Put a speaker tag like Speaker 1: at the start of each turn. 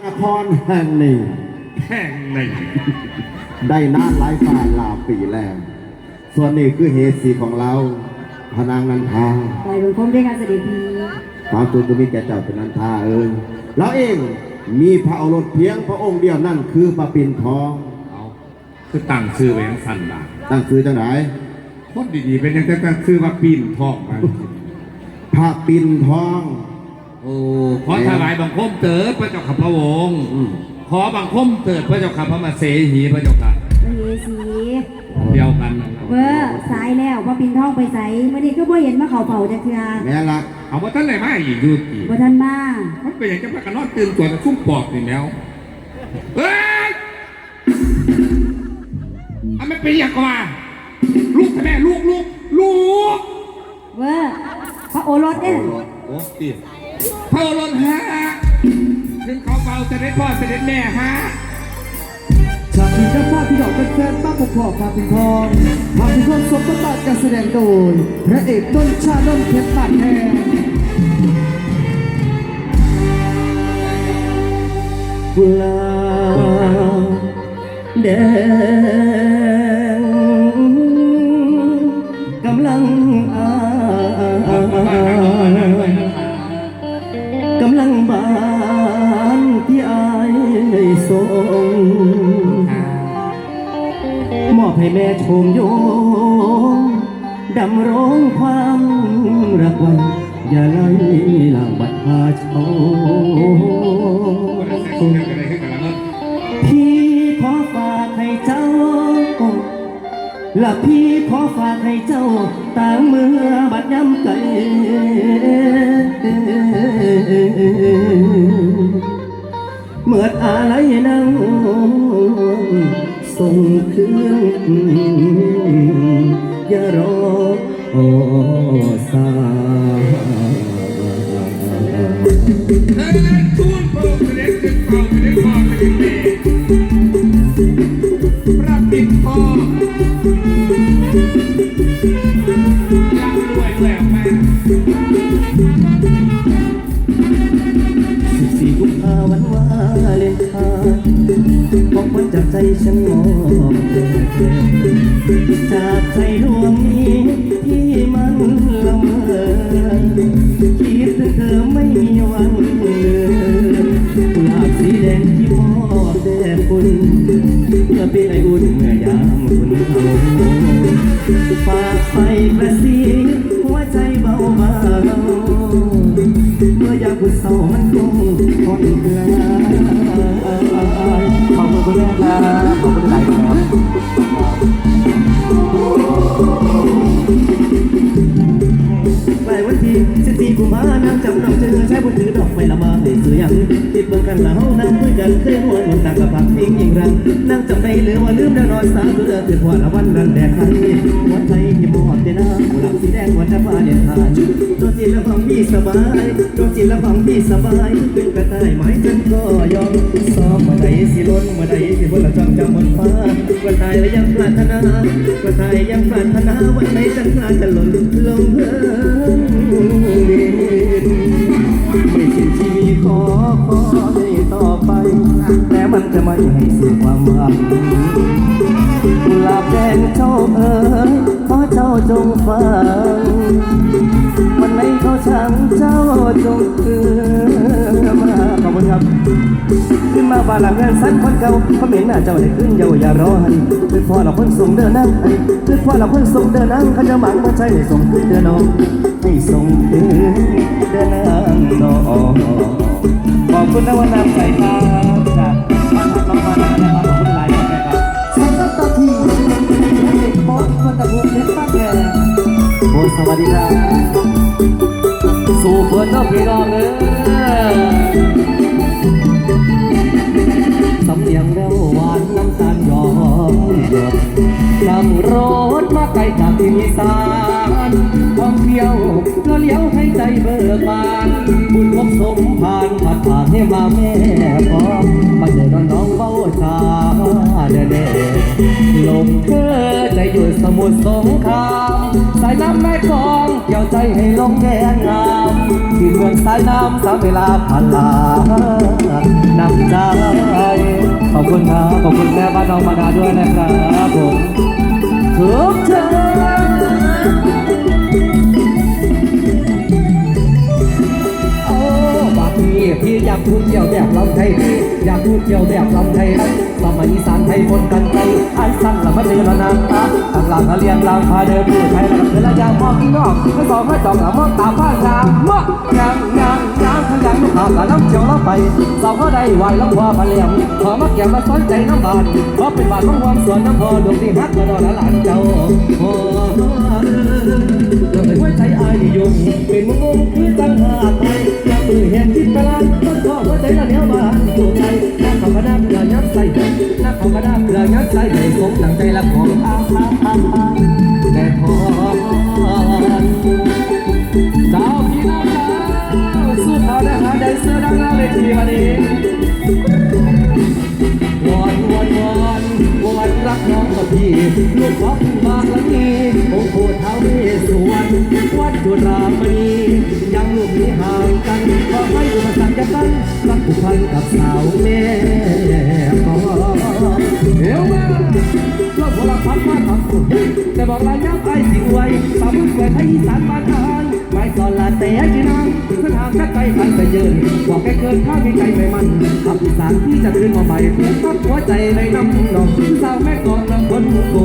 Speaker 1: นครแห่งหนึ่ง
Speaker 2: แห่งหนึ่ง
Speaker 1: ได้นานหลายฝ่ายลาปีแล้ว ส่วนนี้คือเหตุสีของเราพนางนันทา
Speaker 3: ไปบนคมด้วยการเสด็จพี
Speaker 1: ความตัวจะมีแก่เจ้าเป็นนันทาเอิญเราเองมีพระโอรสเพียงพระองค์เดียวนั่นคือพระปิ่นทอง
Speaker 2: เอาคือตั้งชื่อไว้ยังสั้นดา
Speaker 1: ตั้งคือจังไหน
Speaker 2: คนดีๆเป็นยังไงตั้งชื่อว่าปีนทองมา
Speaker 1: พระปิ่นทอง
Speaker 2: โอ้ขอถวายบังคมเติดพระเจ้าขับพระวงศ์
Speaker 1: อืม
Speaker 2: ขอบังคมเติดพระเจ้าขับพระมาเสหีพระเจ้าค่ะ
Speaker 3: พระเยสี
Speaker 2: เดียวกันนะครับ
Speaker 3: เบอร์สายแล้วว่าปินท่องไปใสเมื่อนี้ก็บ่เห็นมาเขาเผาจะเทือ
Speaker 1: แม่ละ
Speaker 2: เอาว่าท่านไหนมาอีกดูกี่
Speaker 3: บ่ทันมา
Speaker 2: มันเป็นอย่างจะพากันนอนตื่นตัวแต่ชุ่มปอกนี่แล้วเฮ้ยอันไม่เป็นอย่างก็มาลูกแม่ลูกลูกลูก
Speaker 3: เบอร์พระโอรสเนี่ย
Speaker 2: โอ้ตี เพิ่มรถฮะถึงเขาเบาจะได้พ่อจะได้แม่ฮะ
Speaker 4: ฉากนี้ก็ภาพพี่น้องเป็นแฟนๆบ้านผมพอพาเป็นทองภาพที่คนสมบทบาทการแสดงโดย พระเอกต้นชาต้นเพชรบาดแทน
Speaker 5: กุหลาแดง แม่ชมโยงดำรงความรักไว้อย่าไล่ลังบัดพาเช่าพี่ขอฝากให้เจ้าและพี่ขอฝากให้เจ้าต่างเมื่อบัดย้ำไกลเมื่ออะไรนั่งส่งคื โอสา
Speaker 2: เฮ้ยทุนโปรเล็กขึ้นเป่าเล็กพ่อเล็กแม่พระปิดพ่อ
Speaker 5: ใจฉันมอบเธอจากใจดวงนี้ที่มันละเมอคิดถึงเธอไม่มีวันลืมกุหลาบสีแดงที่มอบแด่คุณเพื่อเป็นไออุ่นเมื่อยามคุณเอาฝา คงผ่อนคลายขอบคุณคุณแม่ครับขอบคุณหลายครับไปวันที่สิบสี่กุมภาพันธ์นางจำนองเจอใช้บนถือดอกไม้ละมาให้ซื้ออย่างติดเบิ่งกันแล้วนั่งคุยกันเคยหัวหนุนตากับผักทิ้งยิงรังนั่งจำได้หรือว่าลืมแล้วนอนสาเสือถือหัวละวันนั้นแดดคันหัวใจที่มอบเดน้ำกุหลาบสีแดงหัวใจฟ้าเด่นทาน สบายตัวจิตละฟังพี่สบายเป็นกระต่ายไม้จนก็ยอมซ้อมเมื่อใดสิล้นเมื่อใดสิบนละจำจำบนฟ้าวันตายแล้วยังปรารถนาวันตายยังปรารถนาวันไหนจันทราดจะหล่นลงเพิ่มดินไม่สิ้นชีวิตขอขอให้ต่อไป แต่มันจะไม่ให้สู่ความหวังกุหลาบแดงเจ้าเอ๋ จ้าจงคืนมาขอบคุณครับ ขึ้นมาบ้านหลังเงินสันคนเก่าเขาเห็นหน้าเจ้าได้ขึ้นเยาอย่ารอหันคือพ่อเราคนส่งเดินนั่งคือพ่อเราคนส่งเดินนั่งเขาจะหมังมาใช้ให้ส่งขึ้นเดินน้องให้ส่งขึ้นเดินนั่งน้องขอบคุณนะวันน้ำใจครับจากบ้านพักน้องมานะครับขอบคุณหลายท่านนะครับ
Speaker 4: ฉักตะทีพระเอกป๊อปมันตะบุกเพชรบาแทน
Speaker 5: โอ้สวัสดีครับ สู่เพื่อนน้องพี่น้องเลยสำเนียงเร็วหวานน้ำตาลหยอมหยดนั่งรถมาไกลจากที่อีสานท่องเที่ยวก็เลี้ยว ใจเบิกบานบุญคบสมผ่านผัดผ่านให้มาแม่พอมาเจอน้องน้องเบ้าชาเด้เดลมเธอใจอยู่สมุทรสงครามสายน้ำแม่กองเกี่ยวใจให้ลงแกงงามที่เมืองสายน้ำสามเวลาผ่านลานำใจขอบคุณครับขอบคุณแม่บ้านน้องมาดาด้วยนะครับผมทุกา
Speaker 6: กพูดเกี่ยวแบบลำไทยดีอยากพูดเกี่ยวแบบลำไทยไรสมัยอีสานไทยคนกันไกลอันสั้นละมาเดือนละนางตาอังหลังเรียนลางพาเดินผู้ไทยละเดือนละยางมองพี่น้องไม่สองไม่จองละมองตาผ้าจามมองยังยังามงามขยันลูกหากะน้ำเจียวละไปสาวก็ได้ไหวลำว่าปลาเหลี่ยมขอมาเกี่มาสนใจน้ำบานเพราะเป็นบานของความสวนน้ำพอดวงที่ฮักมาดอนหลานเจ้าโอ้เราเป็นหัวใจอายนิยมเป็นมุมคือตั้งหาไปอยากตื่นเห็นที่ประลาดต้นข้อหัวใจละเหนียวมาตัวใจนักขำมดาเกลือยัดใส่นักขำมดาเกลือยัดใส่ในสมหลังใจละของอาอาอาอาแต่พอ
Speaker 2: วัด
Speaker 6: จุฬามณียังลูกนี้ห่างกันขอให้อุปสรรคจะตั้งรักผูกพันกับสาวแม่กอ
Speaker 2: เดี๋ยวมาเราพลังพันมาทำสุดแต่บอกลายยับไอ้สิไว้สาวมุ่งเกิดให้อีสานบ้านอาย
Speaker 6: ไม่ก่อนละแต่จีนางเส้นทางจะไกลกันแต่ยืนบอกแค่เกินข้ามีใจไม่มันขับสานที่จะคืนมาใหม่เพื่อทับหัวใจในน้ำนองสาวแม่ก่อนน้ำคนโก